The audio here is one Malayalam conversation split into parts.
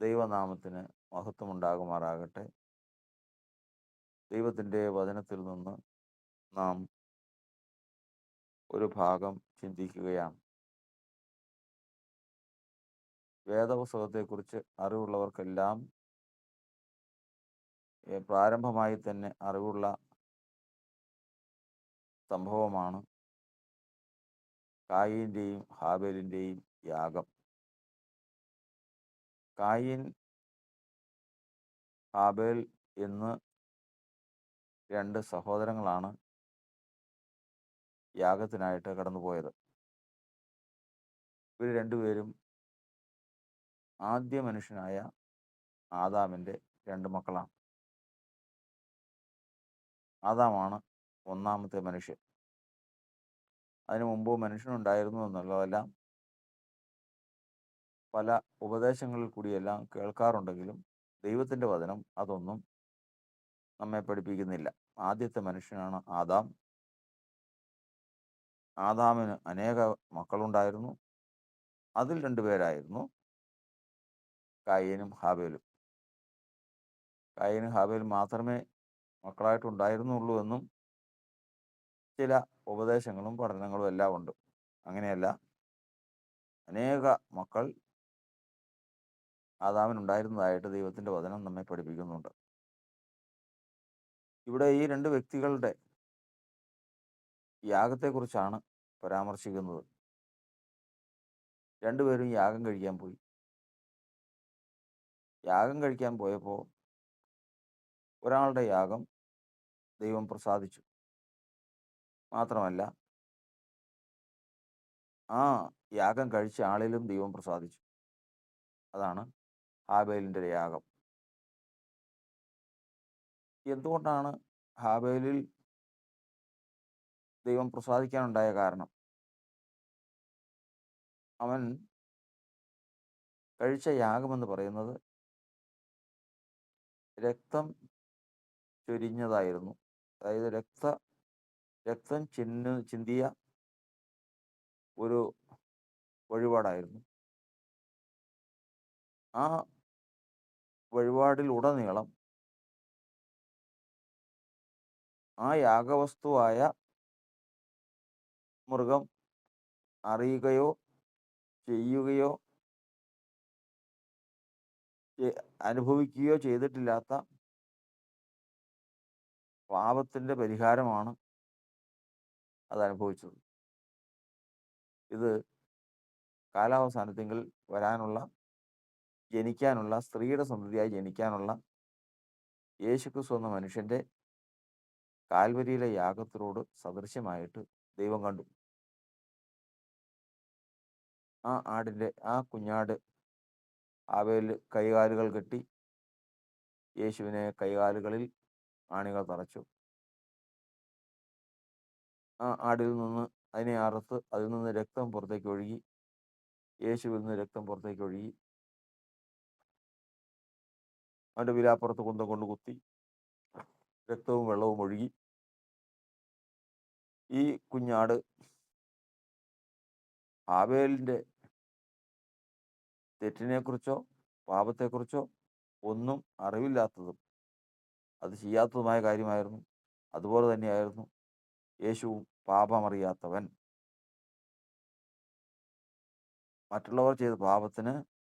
ദൈവനാമത്തിന് മഹത്വമുണ്ടാകുമാറാകട്ടെ. ദൈവത്തിന്റെ വചനത്തിൽ നിന്ന് നാം ഒരു ഭാഗം ചിന്തിക്കുകയാണ്. വേദപുസ്തകത്തെക്കുറിച്ച് അറിവുള്ളവർക്കെല്ലാം പ്രാരംഭമായി തന്നെ അറിവുള്ള സംഭവമാണ് കായിന്റെയും ഹാബേലിന്റെയും യാഗം. കായീൻ ഹാബേൽ എന്ന് രണ്ട് സഹോദരങ്ങളാണ് യാഗത്തിനായിട്ട് കടന്നുപോയത്. ഇവർ രണ്ടുപേരും ആദ്യ മനുഷ്യനായ ആദാമിന്റെ രണ്ട് മക്കളാണ്. ആദാമാണ് ഒന്നാമത്തെ മനുഷ്യൻ. അതിനു മുമ്പ് മനുഷ്യനുണ്ടായിരുന്നു എന്നുള്ളതല്ല പല ഉപദേശങ്ങളിൽ കൂടിയെല്ലാം കേൾക്കാറുണ്ടെങ്കിലും ദൈവത്തിന്റെ വചനം അതൊന്നും നമ്മെ പഠിപ്പിക്കുന്നില്ല. ആദ്യത്തെ മനുഷ്യനാണ് ആദാം. ആദാമിന് അനേക മക്കളുണ്ടായിരുന്നു. അതിൽ രണ്ടുപേരായിരുന്നു കായനും ഹാബേലും. കായനും ഹാബേലും മാത്രമേ മക്കളായിട്ടുണ്ടായിരുന്നുള്ളൂ എന്നും ചില ഉപദേശങ്ങളും പഠനങ്ങളും എല്ലാം ഉണ്ട്. അങ്ങനെയല്ല അനേക മക്കൾ ആദാമിനുണ്ടായിരുന്നതായിട്ട് ദൈവത്തിന്റെ വചനം നമ്മെ പഠിപ്പിക്കുന്നുണ്ട്. ഇവിടെ ഈ രണ്ട് വ്യക്തികളുടെ യാഗത്തെക്കുറിച്ചാണ് പരാമർശിക്കുന്നത്. രണ്ടുപേരും യാഗം കഴിക്കാൻ പോയി. യാഗം കഴിക്കാൻ പോയപ്പോൾ ഒരാളുടെ യാഗം ദൈവം പ്രസാദിച്ചു. മാത്രമല്ല ആ യാഗം കഴിച്ച ആളിലും ദൈവം പ്രസാദിച്ചു. അതാണ് ഹാബേലിന്റെ യാഗം. എന്തുകൊണ്ടാണ് ഹാബേലിൽ ദൈവം പ്രസാദിക്കാനുണ്ടായ കാരണം? അവൻ കഴിച്ച യാഗമെന്ന് പറയുന്നത് രക്തം ചൊരിഞ്ഞതായിരുന്നു. അതായത് രക്ത രക്തം ചിന്ന ചിന്തിയ ഒരു വഴിപാടായിരുന്നു. ആ വഴിപാടിലുടനീളം ആ യാഗവസ്തുവായ മൃഗം അറിയുകയോ ചെയ്യുകയോ അനുഭവിക്കുകയോ ചെയ്തിട്ടില്ലാത്ത പാപത്തിന്റെ പരിഹാരമാണ് അത് അനുഭവിച്ചത് ഇത് കാലാവസാനത്തെങ്കിൽ വരാനുള്ള ജനിക്കാനുള്ള സ്ത്രീയുടെ സന്തതിയായി ജനിക്കാനുള്ള യേശുക്രിസ്തു എന്ന മനുഷ്യന്റെ കാൽവരിയിലെ യാഗത്തിനോട് സദൃശ്യമായിട്ട് ദൈവം കണ്ടു. ആ ആടിന്റെ ആ കുഞ്ഞാട് അവയിൽ കൈകാലുകൾ കെട്ടി യേശുവിനെ കൈകാലുകളിൽ ആണികൾ തറച്ചു. ആ ആടിൽ നിന്ന് അതിനെ അറുത്ത് അതിൽ നിന്ന് രക്തം പുറത്തേക്ക് ഒഴുകി യേശുവിൽ നിന്ന് രക്തം പുറത്തേക്ക് ഒഴുകി അവന്റെ വിലാപ്പുറത്ത് കുന്തം കൊണ്ട് കുത്തി രക്തവും വെള്ളവും ഒഴുകി. ഈ കുഞ്ഞാട് ആവേലിന്റെ തെറ്റിനെക്കുറിച്ചോ പാപത്തെക്കുറിച്ചോ ഒന്നും അറിവില്ലാത്തതും അത് ചെയ്യാത്തതുമായ കാര്യമായിരുന്നു. അതുപോലെ തന്നെയായിരുന്നു യേശുവും പാപമറിയാത്തവൻ. മറ്റുള്ളവർ ചെയ്ത പാപത്തിന്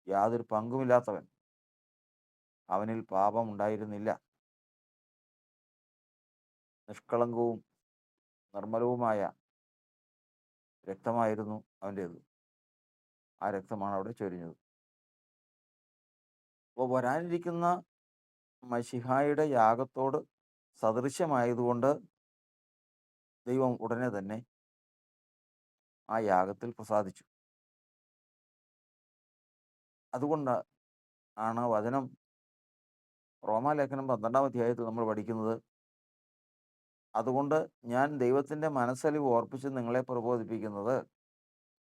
യാതൊരു പങ്കുമില്ലാത്തവൻ. അവനിൽ പാപം ഉണ്ടായിരുന്നില്ല നിഷ്കളങ്കവും നിർമ്മലവുമായ രക്തമായിരുന്നു അവന്റേത്. ആ രക്തമാണ് അവിടെ ചൊരിഞ്ഞത്. അപ്പോൾ വരാനിരിക്കുന്ന മഷിഹായുടെ യാഗത്തോട് സദൃശ്യമായതുകൊണ്ട് ദൈവം ഉടനെ തന്നെ ആ യാഗത്തിൽ പ്രസാദിച്ചു. അതുകൊണ്ട് ആണ് വചനം റോമാലേഖനം പന്ത്രണ്ടാം അധ്യായത്തിൽ നമ്മൾ പഠിക്കുന്നത് അതുകൊണ്ട് ഞാൻ ദൈവത്തിന്റെ മനസ്സലിവ് ഓർപ്പിച്ച് നിങ്ങളെ പ്രബോധിപ്പിക്കുന്നത്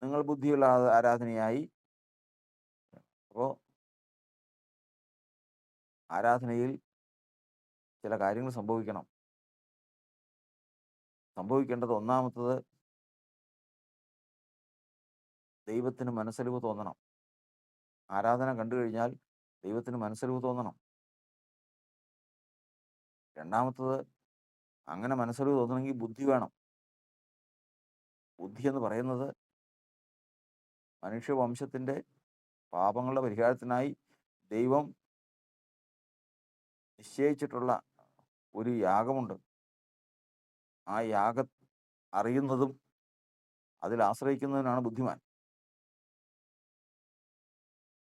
നിങ്ങൾ ബുദ്ധിയുള്ള ആരാധനയായി. അപ്പോൾ ആരാധനയിൽ ചില കാര്യങ്ങൾ സംഭവിക്കണം. സംഭവിക്കേണ്ടത് ഒന്നാമത്തത് ദൈവത്തിന് മനസ്സലിവ് തോന്നണം. ആരാധന കണ്ടു കഴിഞ്ഞാൽ ദൈവത്തിന് മനസ്സലിവ് തോന്നണം. രണ്ടാമത്തത് അങ്ങനെ മനസ്സലിവ് തോന്നണമെങ്കിൽ ബുദ്ധി വേണം. ബുദ്ധി എന്ന് പറയുന്നത് മനുഷ്യവംശത്തിന്റെ പാപങ്ങളുടെ പരിഹാരത്തിനായി ദൈവം നിശ്ചയിച്ചിട്ടുള്ള ഒരു യാഗമുണ്ട്. ആ യാഗ അറിയുന്നതും അതിൽ ആശ്രയിക്കുന്നതിനാണ് ബുദ്ധിമാൻ.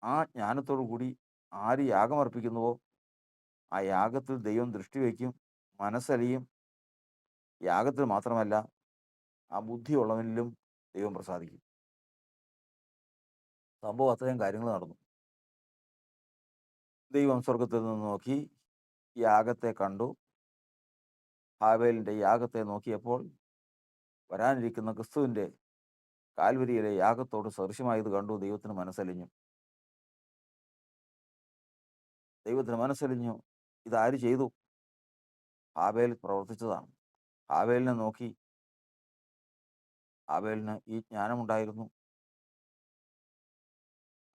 ആ ജ്ഞാനത്തോടു കൂടി ആര് യാഗമർപ്പിക്കുന്നുവോ ആ യാഗത്തിൽ ദൈവം ദൃഷ്ടി വയ്ക്കും മനസ്സലിയും. യാഗത്തിൽ മാത്രമല്ല ആ ബുദ്ധിയുള്ളവനിലും ദൈവം പ്രസാദിക്കും. സംഭവം അത്രയും കാര്യങ്ങൾ നടന്നു. ദൈവം സ്വർഗത്തിൽ നിന്ന് നോക്കി യാഗത്തെ കണ്ടു. ഹാവേലിന്റെ യാഗത്തെ നോക്കിയപ്പോൾ വരാനിരിക്കുന്ന ക്രിസ്തുവിന്റെ കാൽവരിയിലെ യാഗത്തോട് സദൃശ്യമായത് കണ്ടു ദൈവത്തിന് മനസ്സലിഞ്ഞു. ദൈവത്തിന് മനസ്സലിഞ്ഞു. ഇതാര് ചെയ്തു? ഹാബേൽ പ്രവർത്തിച്ചതാണ്. ഹാബേലിനെ നോക്കി. ഹാബേലിന് ഈ ജ്ഞാനമുണ്ടായിരുന്നു.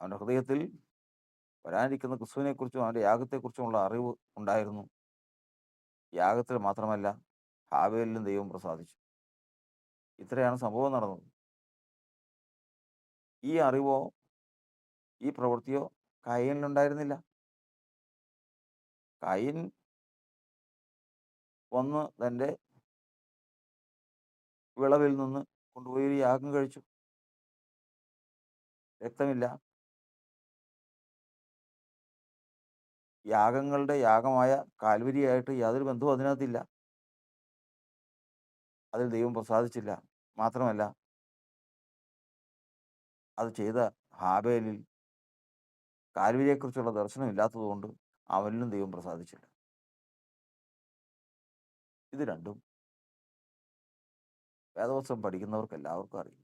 അവന്റെ ഹൃദയത്തിൽ വരാനിരിക്കുന്ന ക്രിസ്തുവിനെക്കുറിച്ചും അവന്റെ യാഗത്തെക്കുറിച്ചുമുള്ള അറിവ് ഉണ്ടായിരുന്നു. യാഗത്തിൽ മാത്രമല്ല ഹാവേലിലും ദൈവം പ്രസാദിച്ചു. ഇത്രയാണ് സംഭവം നടന്നത്. ഈ അറിവോ ഈ പ്രവൃത്തിയോ കായനിലുണ്ടായിരുന്നില്ല കായിൻ വന്ന് തന്റെ വിളവിൽ നിന്ന് കൊണ്ടുപോയി ഒരു യാഗം കഴിച്ചു. രക്തമില്ല. യാഗങ്ങളുടെ യാഗമായ കാൽവരിയായിട്ട് യാതൊരു ബന്ധവും അതിനകത്തില്ല. അതിൽ ദൈവം പ്രസാദിച്ചില്ല. മാത്രമല്ല അത് ചെയ്ത ഹാബേലിൽ കാൽവരിയെക്കുറിച്ചുള്ള ദർശനം ഇല്ലാത്തതുകൊണ്ട് അവനിലും ദൈവം പ്രസാദിച്ചില്ല ഇത് രണ്ടും വേദവസ്ത്രം പഠിക്കുന്നവർക്ക് എല്ലാവർക്കും അറിയും.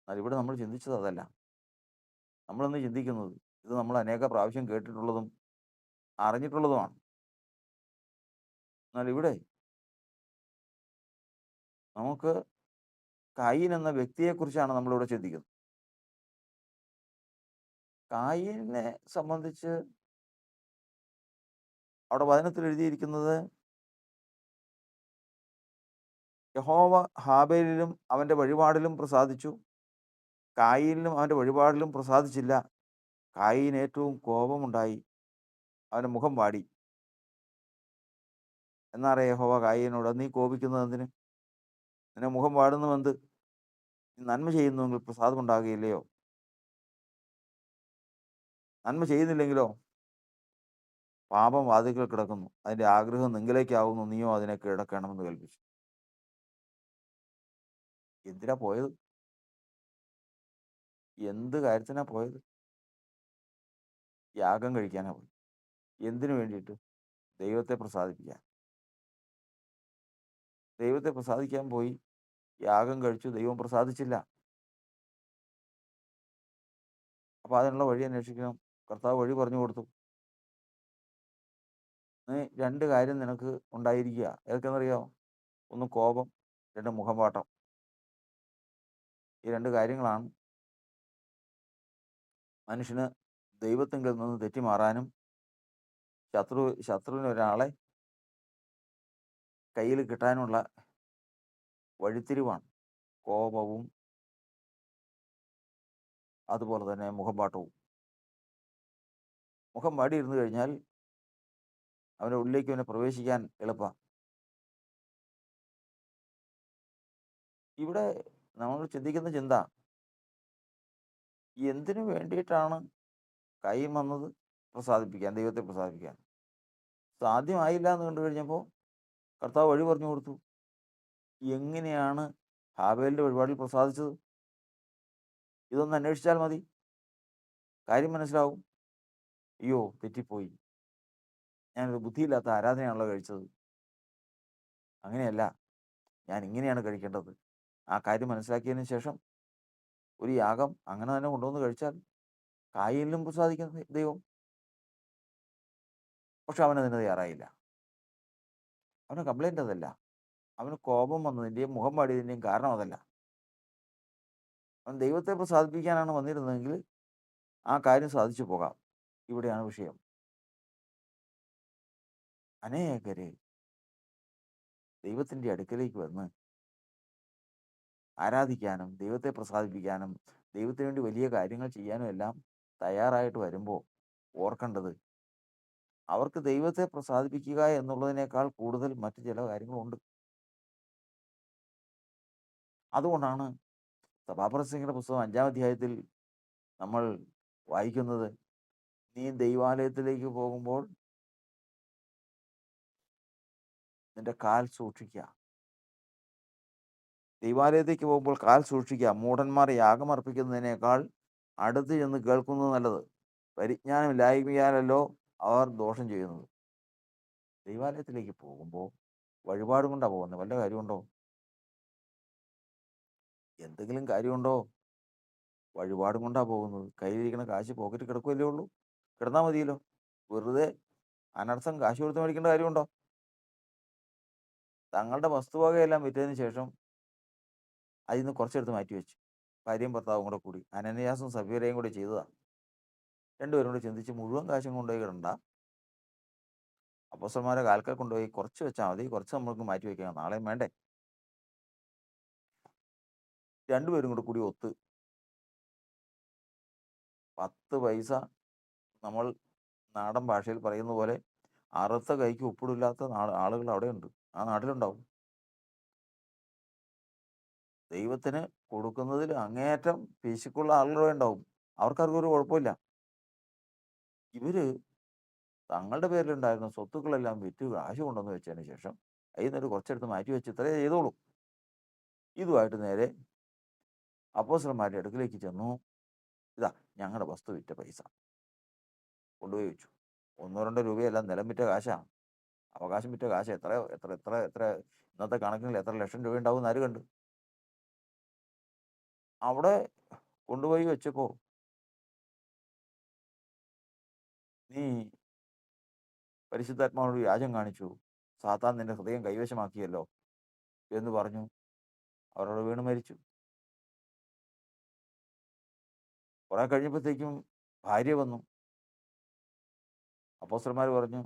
എന്നാൽ ഇവിടെ നമ്മൾ ചിന്തിച്ചത് അതല്ല. നമ്മളിന്ന് ചിന്തിക്കുന്നത് ഇത് നമ്മൾ അനേക പ്രാവശ്യം കേട്ടിട്ടുള്ളതും അറിഞ്ഞിട്ടുള്ളതുമാണ്. എന്നാൽ ഇവിടെ നമുക്ക് കായിൻ എന്ന വ്യക്തിയെക്കുറിച്ചാണ് നമ്മളിവിടെ ചിന്തിക്കുന്നത്. കായിനെ സംബന്ധിച്ച് അവിടെ വചനത്തിൽ എഴുതിയിരിക്കുന്നത് യഹോവ ഹാബേലിലും അവന്റെ വഴിപാടിലും പ്രസാദിച്ചു. കായിലും അവന്റെ വഴിപാടിലും പ്രസാദിച്ചില്ല. കായിന് ഏറ്റവും കോപമുണ്ടായി. അവന്റെ മുഖം വാടി. എന്നാറേ യഹോവ കായിനോട് നീ കോപിക്കുന്നത് എന്തിന്? നിന്നെ മുഖം വാടുന്നുവെന്ത് നീ നന്മ ചെയ്യുന്നുവെങ്കിൽ പ്രസാദം ഉണ്ടാകുകയില്ലയോ നന്മ ചെയ്യുന്നില്ലെങ്കിലോ? പാപം വാതിക്കൽ കിടക്കുന്നു. അതിന്റെ ആഗ്രഹം നിങ്കിലേക്കാവുന്നു നീയോ അതിനെ കിടക്കണമെന്ന് കൽപ്പിച്ചു. എന്തിനാ പോയത്? എന്ത് കാര്യത്തിനാ പോയത്? യാഗം കഴിക്കാനാ പോയി എന്തിനു വേണ്ടിയിട്ട്? ദൈവത്തെ പ്രസാദിപ്പിക്കാൻ. ദൈവത്തെ പ്രസാദിക്കാൻ പോയി. യാഗം കഴിച്ചു. ദൈവം പ്രസാദിച്ചില്ല. അപ്പൊ അതിനുള്ള വഴി അന്വേഷിക്കണം. കർത്താവ് വഴി പറഞ്ഞു കൊടുത്തു. രണ്ട് കാര്യം നിനക്ക് ഉണ്ടായിരിക്കുക. ഏതൊക്കെയെന്നറിയാമോ ഒന്ന് കോപം രണ്ട് മുഖംപാട്ടം ഈ രണ്ട് കാര്യങ്ങളാണ് മനുഷ്യന് ദൈവത്തിങ്കിൽ നിന്ന് തെറ്റിമാറാനും ശത്രു ശത്രുവിന് ഒരാളെ കയ്യിൽ കിട്ടാനുള്ള വഴിത്തിരിവാണ്. കോപവും അതുപോലെ തന്നെ മുഖംപാട്ടവും മുഖം വാടി ഇരുന്നു കഴിഞ്ഞാൽ അവന്റെ ഉള്ളിലേക്ക് അവനെ പ്രവേശിക്കാൻ എളുപ്പമാണ്. ഇവിടെ നമ്മൾ ചിന്തിക്കുന്ന ചിന്ത എന്തിനു വേണ്ടിയിട്ടാണ് കൈ വന്നത് പ്രസാദിപ്പിക്കാൻ ദൈവത്തെ പ്രസാദിപ്പിക്കാൻ? സാധ്യമായില്ല എന്ന് കണ്ടു കഴിഞ്ഞപ്പോൾ കർത്താവ് വഴി പറഞ്ഞു കൊടുത്തു. എങ്ങനെയാണ് ഹാബേലിന്റെ വഴിപാടിൽ പ്രസാദിച്ചത്? ഇതൊന്ന് അന്വേഷിച്ചാൽ മതി. കാര്യം മനസ്സിലാവും. അയ്യോ തെറ്റിപ്പോയി. ഞാനൊരു ബുദ്ധിയില്ലാത്ത ആരാധനയാണല്ലോ കഴിച്ചത്. അങ്ങനെയല്ല. ഞാൻ ഇങ്ങനെയാണ് കഴിക്കേണ്ടത്. ആ കാര്യം മനസ്സിലാക്കിയതിന് ശേഷം ഒരു യാഗം അങ്ങനെ തന്നെ കൊണ്ടുവന്ന് കഴിച്ചാൽ കായലിലും പ്രസാദിക്കുന്ന ദൈവം. പക്ഷെ അവൻ അതിന് തയ്യാറായില്ല. അവന് കംപ്ലൈന്റ് അതല്ല. അവന് കോപം വന്നതിന്റെയും മുഖം പാടിയതിന്റെയും കാരണം അതല്ല. അവൻ ദൈവത്തെ പ്രസാദിപ്പിക്കാനാണ് വന്നിരുന്നതെങ്കിൽ ആ കാര്യം സാധിച്ചു പോകാം. ഇവിടെയാണ് വിഷയം. അനേകരെ ദൈവത്തിന്റെ അടുക്കലേക്ക് വന്ന് ആരാധിക്കാനും ദൈവത്തെ പ്രസാദിപ്പിക്കാനും ദൈവത്തിന് വേണ്ടി വലിയ കാര്യങ്ങൾ ചെയ്യാനും എല്ലാം തയ്യാറായിട്ട് വരുമ്പോൾ ഓർക്കേണ്ടത് അവർക്ക് ദൈവത്തെ പ്രസാദിപ്പിക്കുക എന്നുള്ളതിനേക്കാൾ കൂടുതൽ മറ്റു ചില കാര്യങ്ങളുണ്ട്. അതുകൊണ്ടാണ് സഭാപ്രസംഗിയുടെ പുസ്തകം അഞ്ചാം അധ്യായത്തിൽ നമ്മൾ വായിക്കുന്നത് നീ ദൈവാലയത്തിലേക്ക് പോകുമ്പോൾ നിന്റെ കാൽ സൂക്ഷിക്ക ദൈവാലയത്തേക്ക് പോകുമ്പോൾ കാൽ സൂക്ഷിക്കുക. മൂഢന്മാർ യാഗമർപ്പിക്കുന്നതിനേക്കാൾ അടുത്ത് ചെന്ന് കേൾക്കുന്നത് നല്ലത്. പരിജ്ഞാനമില്ലായ്മയാലല്ലോ അവർ ദോഷം ചെയ്യുന്നത്. ദൈവാലയത്തിലേക്ക് പോകുമ്പോൾ വഴിപാട് കൊണ്ടാണ് പോകുന്നത്? വല്ല കാര്യമുണ്ടോ? എന്തെങ്കിലും കാര്യമുണ്ടോ? വഴിപാട് കൊണ്ടാണ് പോകുന്നത്? കയ്യിലിരിക്കുന്ന കാശ് പോക്കറ്റ് കിടക്കുമല്ലേ ഉള്ളൂ. കിടന്നാൽ മതിയല്ലോ. വെറുതെ അനർത്ഥം കാശ് കൊടുത്ത് മേടിക്കേണ്ട കാര്യമുണ്ടോ? തങ്ങളുടെ വസ്തുവകയെല്ലാം വിറ്റതിന് ശേഷം അതിൽ നിന്ന് കുറച്ചെടുത്ത് മാറ്റി വെച്ചു ഭാര്യയും ഭർത്താവും കൂടെ കൂടി. അനന്യാസും സഫീരയും കൂടി ചെയ്തതാണ് രണ്ടുപേരും കൂടി ചിന്തിച്ച് മുഴുവൻ കാശും കൊണ്ടുപോയി കിടണ്ട അപ്പോസന്മാരെ കാൽക്കൽ കൊണ്ടുപോയി കുറച്ച് വെച്ചാൽ മതി. കുറച്ച് നമ്മൾക്ക് മാറ്റി വെക്കാം. നാളെയും വേണ്ടേ? രണ്ടുപേരും കൂടെ കൂടി ഒത്ത് പത്ത് പൈസ നമ്മൾ നാടൻ ഭാഷയിൽ പറയുന്ന പോലെ അറുത്ത കൈക്ക് ഉപ്പിടില്ലാത്ത ആളുകൾ അവിടെയുണ്ട്. ആ നാട്ടിലുണ്ടാവും. ദൈവത്തിന് കൊടുക്കുന്നതിൽ അങ്ങേയറ്റം പേശിക്കുള്ള ആളുകളെ ഉണ്ടാവും അവർക്കാർക്കും ഒരു കുഴപ്പമില്ല. ഇവർ തങ്ങളുടെ പേരിലുണ്ടായിരുന്ന സ്വത്തുക്കളെല്ലാം വിറ്റ് കാശ് കൊണ്ടുവന്ന് വെച്ചതിന് ശേഷം അതിൽ നിന്നൊരു കുറച്ചെടുത്ത് മാറ്റി വെച്ച് ഇത്രേ ചെയ്തോളൂ. ഇതുമായിട്ട് നേരെ അപ്പോസലന്മാരുടെ അടുക്കിലേക്ക് ചെന്നു. ഇതാ ഞങ്ങളുടെ വസ്തു വിറ്റ പൈസ. കൊണ്ടുപോയി വെച്ചു ഒന്നോ രണ്ടോ രൂപയെല്ലാം നിലം വിറ്റ കാശാണ് അവകാശം വിറ്റ കാശ്. എത്ര എത്ര എത്ര എത്ര ഇന്നത്തെ കണക്കിൽ എത്ര ലക്ഷം രൂപ ഉണ്ടാവും ആര് കണ്ട്? അവിടെ കൊണ്ടുപോയി വെച്ചപ്പോ നീ പരിശുദ്ധാത്മാവിനോട് വ്യാജം കാണിച്ചു. സാത്താൻ നിന്റെ ഹൃദയം കൈവശമാക്കിയല്ലോ എന്ന് പറഞ്ഞു. അവരോട് വീണ് മരിച്ചു. കുറെ കഴിഞ്ഞപ്പോഴത്തേക്കും ഭാര്യ വന്നു. അപ്പോസ്റ്റർമാർ പറഞ്ഞു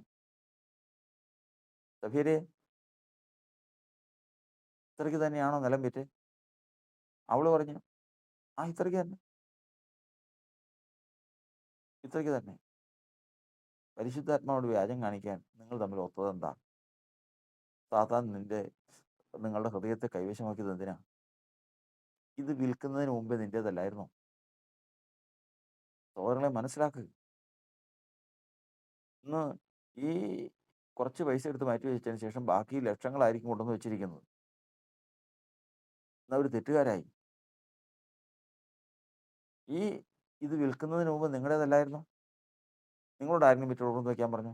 സഫീരെ ഇത്രയ്ക്ക് തന്നെയാണോ നിലം വിറ്റ്? അവൾ പറഞ്ഞു ആ ഇത്രയ്ക്ക് തന്നെ. ഇത്രയ്ക്ക് തന്നെ. പരിശുദ്ധാത്മാവോട് വ്യാജം കാണിക്കാൻ നിങ്ങൾ തമ്മിൽ ഒത്തതെന്താ സാത്താൻ നിന്റെ നിങ്ങളുടെ ഹൃദയത്തെ കൈവശമാക്കിയത് എന്തിനാ? ഇത് വിൽക്കുന്നതിന് മുമ്പേ നിന്റേതല്ലായിരുന്നോ? സഹോദരങ്ങളെ മനസ്സിലാക്കുക ഇന്ന് ഈ കുറച്ച് പൈസ എടുത്ത് മാറ്റി വെച്ചതിന് ശേഷം ബാക്കി ലക്ഷങ്ങളായിരിക്കും കൊണ്ടുവന്ന് വെച്ചിരിക്കുന്നത്. എന്നവർ തെറ്റുകാരായി. ഈ ഇത് വിൽക്കുന്നതിന് മുമ്പ് നിങ്ങളുടേതല്ലായിരുന്നു? നിങ്ങളോട് ആരെങ്കിലും വിറ്റ് കൊടുക്കുന്നു വെക്കാൻ പറഞ്ഞു?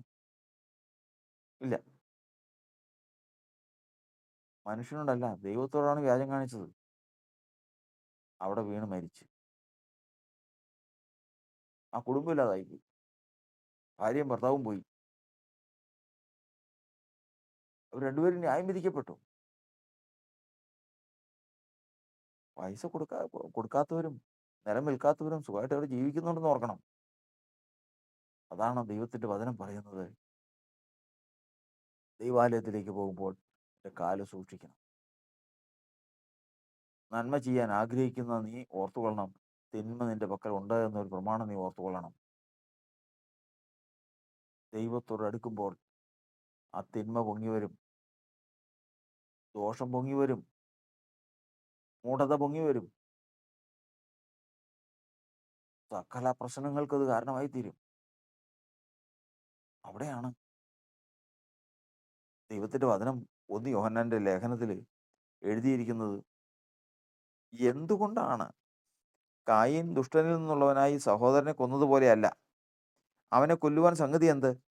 ഇല്ല. മനുഷ്യനോടല്ല ദൈവത്തോടാണ് വ്യാജം കാണിച്ചത്. അവിടെ വീണ് മരിച്ചു. ആ കുടുംബം ഇല്ലാതായി പോയി ഭാര്യയും ഭർത്താവും പോയി. അവർ രണ്ടുപേരും ന്യായം വിധിക്കപ്പെട്ടു. പൈസ കൊടുക്കാ കൊടുക്കാത്തവരും നിലം വിൽക്കാത്തവരും സുഖമായിട്ട് അവിടെ ജീവിക്കുന്നുണ്ടെന്ന് ഓർക്കണം. അതാണ് ദൈവത്തിന്റെ വചനം പറയുന്നത്. ദൈവാലയത്തിലേക്ക് പോകുമ്പോൾ എന്റെ കാൽ സൂക്ഷിക്കണം. നന്മ ചെയ്യാൻ ആഗ്രഹിക്കുന്ന നീ ഓർത്തുകൊള്ളണം. തിന്മ നിന്റെ പക്കൽ ഉണ്ട് എന്നൊരു പ്രമാണം നീ ഓർത്തുകൊള്ളണം. ദൈവത്തോട് അടുക്കുമ്പോൾ ആ തിന്മ പൊങ്ങി വരും. ദോഷം പൊങ്ങി വരും. മൂഢത പൊങ്ങി വരും. സകല പ്രശ്നങ്ങൾക്ക് അത് കാരണമായി തീരും. അവിടെയാണ്. ദൈവത്തിന്റെ വചനം ഒന്ന് യോഹന്നാന്റെ ലേഖനത്തിൽ എഴുതിയിരിക്കുന്നത് എന്തുകൊണ്ടാണ് കായിൻ ദുഷ്ടനിൽ നിന്നുള്ളവനായി സഹോദരനെ കൊന്നതുപോലെയല്ല? അവനെ കൊല്ലുവാൻ സംഗതി എന്ത്?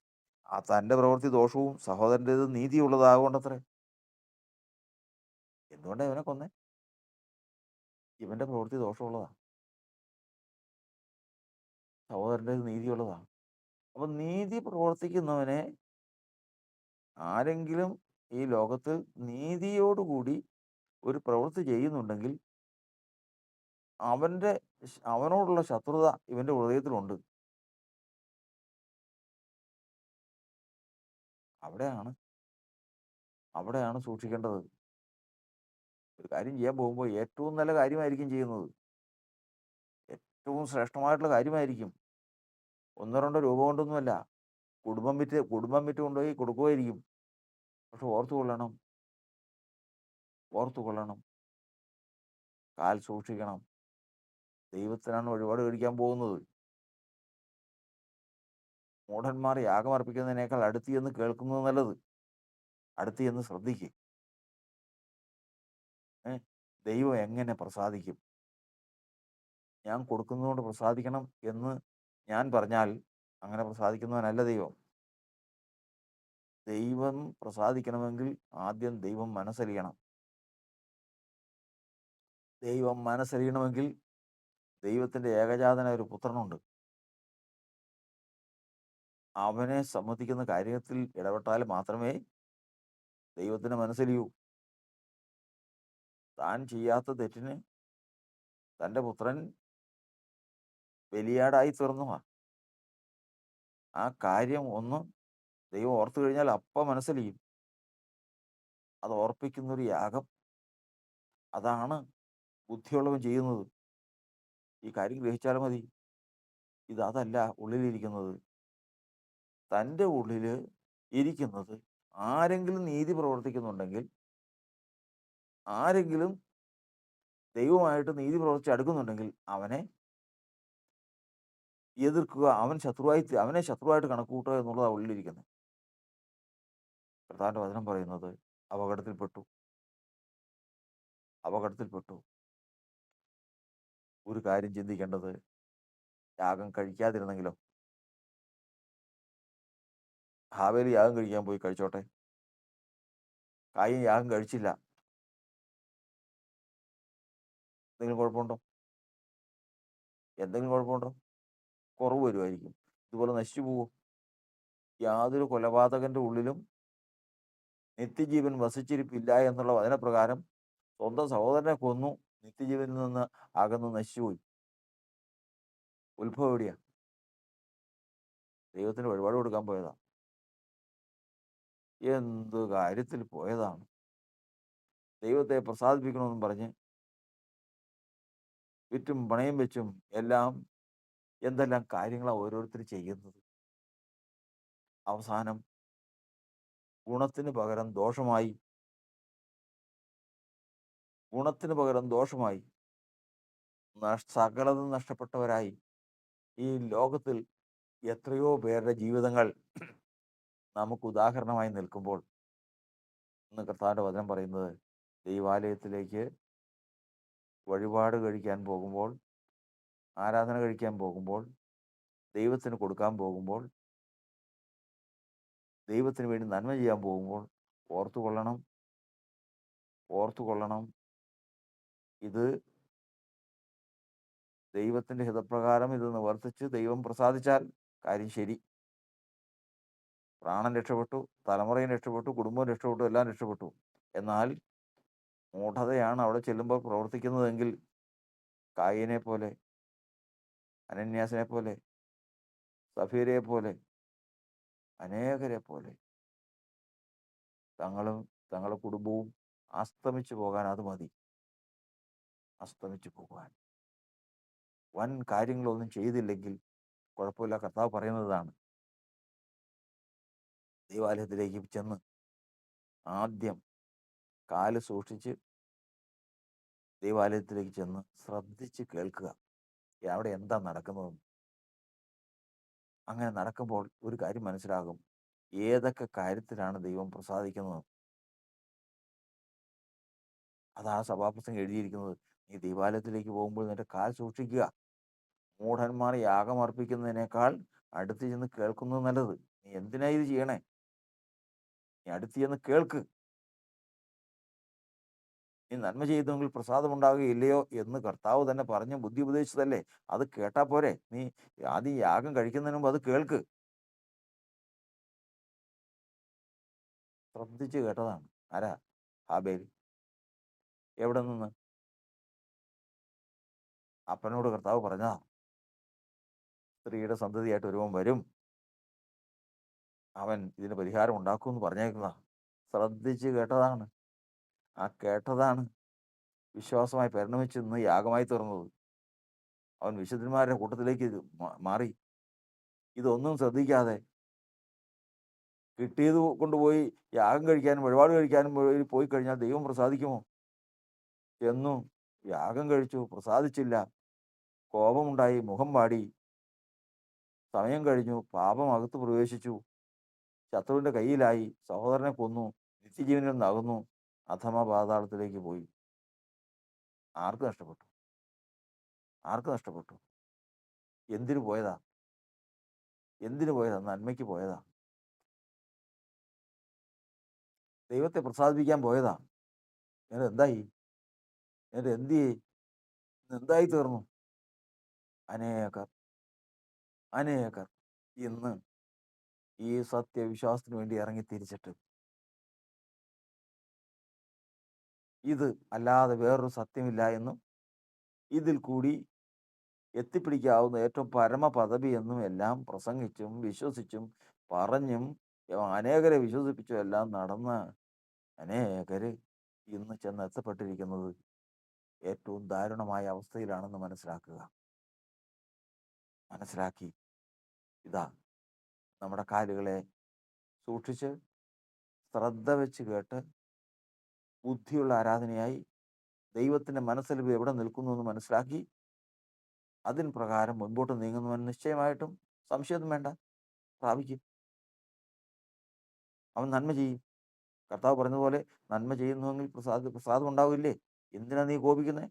തന്റെ പ്രവൃത്തി ദോഷവും സഹോദരന്റെത് നീതിയുള്ളതാകൊണ്ടത്രേ. എന്തുകൊണ്ടാണ് ഇവനെ കൊന്നേ? ഇവന്റെ പ്രവൃത്തി ദോഷമുള്ളതാ. സഹോദരന്റെത് നീതിയുള്ളതാണ് അപ്പൊ നീതി പ്രവർത്തിക്കുന്നവനെ ആരെങ്കിലും ഈ ലോകത്ത് നീതിയോടുകൂടി ഒരു പ്രവൃത്തി ചെയ്യുന്നുണ്ടെങ്കിൽ അവന്റെ അവനോടുള്ള ശത്രുത ഇവന്റെ ഹൃദയത്തിലുണ്ട്. അവിടെയാണ് അവിടെയാണ് സൂക്ഷിക്കേണ്ടത്. ഒരു കാര്യം ചെയ്യാൻ പോകുമ്പോൾ ഏറ്റവും നല്ല കാര്യമായിരിക്കും ചെയ്യുന്നത്. ഏറ്റവും ശ്രേഷ്ഠമായിട്ടുള്ള കാര്യമായിരിക്കും. ഒന്നോ രണ്ടോ രൂപ കൊണ്ടൊന്നുമല്ല. കുടുംബം വിറ്റ് കുടുംബം വിറ്റ് കൊണ്ടുപോയി കൊടുക്കുമായിരിക്കും. പക്ഷെ ഓർത്തു കൊള്ളണം ഓർത്തു കൊള്ളണം കാൽ സൂക്ഷിക്കണം. ദൈവത്തിനാണ് വഴിപാട് കഴിക്കാൻ പോകുന്നത്. മൂഢന്മാർ യാഗം അർപ്പിക്കുന്നതിനേക്കാൾ അടുത്ത് എന്ന് കേൾക്കുന്നത് നല്ലത്. അടുത്ത് എന്ന് ശ്രദ്ധിക്കുക ദൈവം എങ്ങനെ പ്രസാദിക്കും? ഞാൻ കൊടുക്കുന്നതുകൊണ്ട് പ്രസാദിക്കണം എന്ന് ഞാൻ പറഞ്ഞാൽ അങ്ങനെ പ്രസാദിക്കുന്നവനല്ല ദൈവം. ദൈവം പ്രസാദിക്കണമെങ്കിൽ ആദ്യം ദൈവം മനസ്സറിയണം ദൈവം മനസ്സറിയണമെങ്കിൽ ദൈവത്തിന്റെ ഏകജാതന ഒരു പുത്രനുണ്ട്. അവനെ സംബന്ധിക്കുന്ന കാര്യത്തിൽ ഇടപെട്ടാൽ മാത്രമേ ദൈവത്തിന് മനസ്സിലൂ താൻ ചെയ്യാത്ത തെറ്റിന് തന്റെ പുത്രൻ ബലിയാടായി തീർന്നുവാ. ആ കാര്യം ഒന്ന് ദൈവം ഓർത്തു കഴിഞ്ഞാൽ അപ്പ മനസ്സലിയും. അത് ഓർപ്പിക്കുന്നൊരു യാഗം അതാണ് ബുദ്ധിയുള്ളവൻ ചെയ്യുന്നത്. ഈ കാര്യം ഗ്രഹിച്ചാൽ മതി. ഇത് അതല്ല ഉള്ളിലിരിക്കുന്നത്. തന്റെ ഉള്ളിൽ ഇരിക്കുന്നത് ആരെങ്കിലും നീതി പ്രവർത്തിക്കുന്നുണ്ടെങ്കിൽ ആരെങ്കിലും ദൈവമായിട്ട് നീതി പ്രവർത്തിച്ച് അടുക്കുന്നുണ്ടെങ്കിൽ അവനെ എതിർക്കുക. അവൻ ശത്രുവായി അവനെ ശത്രുവായിട്ട് കണക്കൂട്ടുക എന്നുള്ളതാ ഉള്ളിലിരിക്കുന്നത്. കർത്താവിന്റെ വചനം പറയുന്നത് അപകടത്തിൽപ്പെട്ടു. അപകടത്തിൽപ്പെട്ടു. ഒരു കാര്യം ചിന്തിക്കേണ്ടത് യാഗം കഴിക്കാതിരുന്നെങ്കിലോ? ഹാവേൽ യാഗം കഴിക്കാൻ പോയി കഴിച്ചോട്ടെ. കായും യാഗം കഴിച്ചില്ല. എന്തെങ്കിലും കുഴപ്പമുണ്ടോ? എന്തെങ്കിലും കുഴപ്പമുണ്ടോ? കുറവ് വരുമായിരിക്കും. ഇതുപോലെ നശിച്ചു പോകും യാതൊരു കൊലപാതകന്റെ ഉള്ളിലും നിത്യജീവൻ വസിച്ചിരിപ്പില്ല എന്നുള്ള വചനപ്രകാരം സ്വന്തം സഹോദരനെ കൊന്നു നിത്യജീവനിൽ നിന്ന് അകന്ന് നശിച്ചുപോയി. ഉത്ഭവം എവിടെയാ? ദൈവത്തിന് വഴിപാട് കൊടുക്കാൻ പോയതാ. എന്ത് കാര്യത്തിൽ പോയതാണ്. ദൈവത്തെ പ്രസാദിപ്പിക്കണമെന്നും പറഞ്ഞ് വിറ്റും പണയും വെച്ചും എല്ലാം എന്തെല്ലാം കാര്യങ്ങളാണ് ഓരോരുത്തർ ചെയ്യുന്നത്. അവസാനം ഗുണത്തിന് പകരം ദോഷമായി. ഗുണത്തിന് പകരം ദോഷമായി. സകലതും നഷ്ടപ്പെട്ടവരായി ഈ ലോകത്തിൽ എത്രയോ പേരുടെ ജീവിതങ്ങൾ നമുക്ക് ഉദാഹരണമായി നിൽക്കുമ്പോൾ ഇന്ന് കർത്താവിന്റെ വചനം പറയുന്നത് ദൈവാലയത്തിലേക്ക് വഴിപാട് കഴിക്കാൻ പോകുമ്പോൾ ആരാധന കഴിക്കാൻ പോകുമ്പോൾ ദൈവത്തിന് കൊടുക്കാൻ പോകുമ്പോൾ ദൈവത്തിന് വേണ്ടി നന്മ ചെയ്യാൻ പോകുമ്പോൾ ഓർത്തുകൊള്ളണം ഓർത്തുകൊള്ളണം ഇത് ദൈവത്തിന്റെ ഹിതപ്രകാരം ഇത് നിവർത്തിച്ച് ദൈവം പ്രസാദിച്ചാൽ കാര്യം ശരി. പ്രാണൻ രക്ഷപ്പെട്ടു. തലമുറയും രക്ഷപ്പെട്ടു. കുടുംബവും രക്ഷപ്പെട്ടു. എല്ലാം രക്ഷപ്പെട്ടു. എന്നാൽ മൂഢതയാണ് അവിടെ ചെല്ലുമ്പോൾ പ്രവർത്തിക്കുന്നതെങ്കിൽ കായിനെ പോലെ അനന്യാസിനെ പോലെ സഫീരയെ പോലെ അനേകരെ പോലെ തങ്ങളും തങ്ങളുടെ കുടുംബവും അസ്തമിച്ചു പോകാൻ അത് മതി. അസ്തമിച്ചു പോകാൻ വൻ കാര്യങ്ങളൊന്നും ചെയ്തില്ലെങ്കിൽ കുഴപ്പമില്ല. കർത്താവ് പറയുന്നതാണ്. ദൈവാലയത്തിലേക്ക് ചെന്ന് ആദ്യം കാൽ സൂക്ഷിച്ച് ദേവാലയത്തിലേക്ക് ചെന്ന് ശ്രദ്ധിച്ച് കേൾക്കുക. അവിടെ എന്താ നടക്കുന്നതെന്ന്. അങ്ങനെ നടക്കുമ്പോൾ ഒരു കാര്യം മനസ്സിലാകും. ഏതൊക്കെ കാര്യത്തിലാണ് ദൈവം പ്രസാദിക്കുന്നത്. അതാ സഭാപ്രസംഗം എഴുതിയിരിക്കുന്നത്. നീ ദൈവാലയത്തിലേക്ക് പോകുമ്പോൾ നിന്റെ കാൽ സൂക്ഷിക്കുക. മൂഢന്മാർ യാഗം അർപ്പിക്കുന്നതിനേക്കാൾ അടുത്ത് ചെന്ന് കേൾക്കുന്നത് നല്ലത്. നീ എന്തിനാ ഇത് ചെയ്യണേ? നീ അടുത്ത് ചെന്ന് കേൾക്ക്. നീ നന്മ ചെയ്തെങ്കിൽ പ്രസാദമുണ്ടാകുകയില്ലയോ എന്ന് കർത്താവ് തന്നെ പറഞ്ഞ് ബുദ്ധി ഉപദേശിച്ചതല്ലേ. അത് കേട്ടാ പോരെ. നീ ആദ്യം യാഗം കഴിക്കുന്നതിന് മുമ്പ് അത് കേൾക്ക്. ശ്രദ്ധിച്ച് കേട്ടതാണ്. ആരാ? ഹാബേൽ. എവിടെ നിന്ന്? അപ്പനോട് കർത്താവ് പറഞ്ഞതാ സ്ത്രീയുടെ സന്തതിയായിട്ട് ഒരുവൻ വരും അവൻ ഇതിന് പരിഹാരം ഉണ്ടാക്കുമെന്ന് പറഞ്ഞേക്കുന്നതാ. ശ്രദ്ധിച്ച് കേട്ടതാണ്. ആ കേട്ടതാണ് വിശ്വാസമായി പരിണമിച്ച് ഇന്ന് യാഗമായി തീർന്നത്. അവൻ വിശുദ്ധന്മാരുടെ കൂട്ടത്തിലേക്ക് മാറി. ഇതൊന്നും ശ്രദ്ധിക്കാതെ കിട്ടിയത് കൊണ്ടുപോയി യാഗം കഴിക്കാനും വഴിപാട് കഴിക്കാനും പോയി കഴിഞ്ഞാൽ ദൈവം പ്രസാദിക്കുമോ? എന്നും യാഗം കഴിച്ചു പ്രസാദിച്ചില്ല. കോപമുണ്ടായി മുഖം പാടി സമയം കഴിഞ്ഞു പാപം അകത്ത് പ്രവേശിച്ചു. ശത്രുവിന്റെ കയ്യിലായി സഹോദരനെ കൊന്നു നിത്യജീവനിൽ നിന്നകന്നു അധമ പാതാളത്തിലേക്ക് പോയി. ആർക്ക് നഷ്ടപ്പെട്ടു? ആർക്ക് നഷ്ടപ്പെട്ടു? എന്തിനു പോയതാ? എന്തിനു പോയതാ? നന്മയ്ക്ക് പോയതാ? ദൈവത്തെ പ്രസാദിപ്പിക്കാൻ പോയതാ? എന്നിട്ട് എന്തായി? എന്നിട്ട് എന്ത് എന്തായി തീർന്നു അനേകർ അനേകർ ഇന്ന് ഈ സത്യവിശ്വാസത്തിന് വേണ്ടി ഇറങ്ങി തിരിച്ചിട്ട് ഇത് അല്ലാതെ വേറൊരു സത്യമില്ല എന്നും ഇതിൽ കൂടി എത്തിപ്പിടിക്കാവുന്ന ഏറ്റവും പരമ പദവി എന്നും എല്ലാം പ്രസംഗിച്ചും വിശ്വസിച്ചും പറഞ്ഞും അനേകരെ വിശ്വസിപ്പിച്ചും എല്ലാം നടന്ന അനേകര് ഇന്ന് ചെന്ന് എത്തപ്പെട്ടിരിക്കുന്നത് ഏറ്റവും ദാരുണമായ അവസ്ഥയിലാണെന്ന് മനസ്സിലാക്കുക. മനസ്സിലാക്കി. ഇതാ. നമ്മുടെ കാലുകളെ സൂക്ഷിച്ച് ശ്രദ്ധ വെച്ച് കേട്ട് ബുദ്ധിയുള്ള ആരാധനയായി ദൈവത്തിന്റെ മനസ്സിൽ എവിടെ നിൽക്കുന്നു എന്ന് മനസ്സിലാക്കി അതിന് പ്രകാരം മുൻപോട്ട് നീങ്ങുന്നവൻ നിശ്ചയമായിട്ടും സംശയമൊന്നും വേണ്ട. പ്രാപിക്കും. അവൻ നന്മ ചെയ്യും. കർത്താവ് പറഞ്ഞതുപോലെ നന്മ ചെയ്യുന്നുവെങ്കിൽ പ്രസാദ പ്രസാദം ഉണ്ടാവില്ലേ? എന്തിനാ നീ കോപിക്കുന്നേ?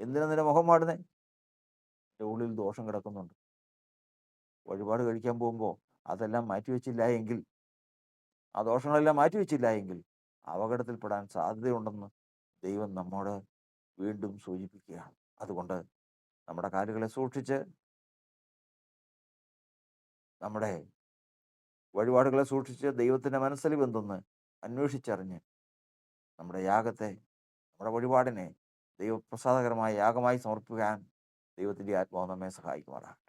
എന്തിനാ നിന്റെ മുഖം പാടുന്നേ എന്റെ ഉള്ളിൽ ദോഷം കിടക്കുന്നുണ്ട്. വഴിപാട് കഴിക്കാൻ പോകുമ്പോൾ അതെല്ലാം മാറ്റിവെച്ചില്ല എങ്കിൽ ആ ദോഷങ്ങളെല്ലാം മാറ്റിവെച്ചില്ല എങ്കിൽ അപകടത്തിൽപ്പെടാൻ സാധ്യതയുണ്ടെന്ന് ദൈവം നമ്മോട് വീണ്ടും സൂചിപ്പിക്കുകയാണ്. അതുകൊണ്ട് നമ്മുടെ കാലുകളെ സൂക്ഷിച്ച് നമ്മുടെ വഴിപാടുകളെ സൂക്ഷിച്ച് ദൈവത്തിന്റെ മനസ്സിൽ എന്തെന്ന് അന്വേഷിച്ചറിഞ്ഞ് നമ്മുടെ യാഗത്തെ നമ്മുടെ വഴിപാടിനെ ദൈവപ്രസാദകരമായ യാഗമായി സമർപ്പിക്കാൻ ദൈവത്തിന്റെ ആത്മാവ് നമ്മെ സഹായിക്കുമാറാണ്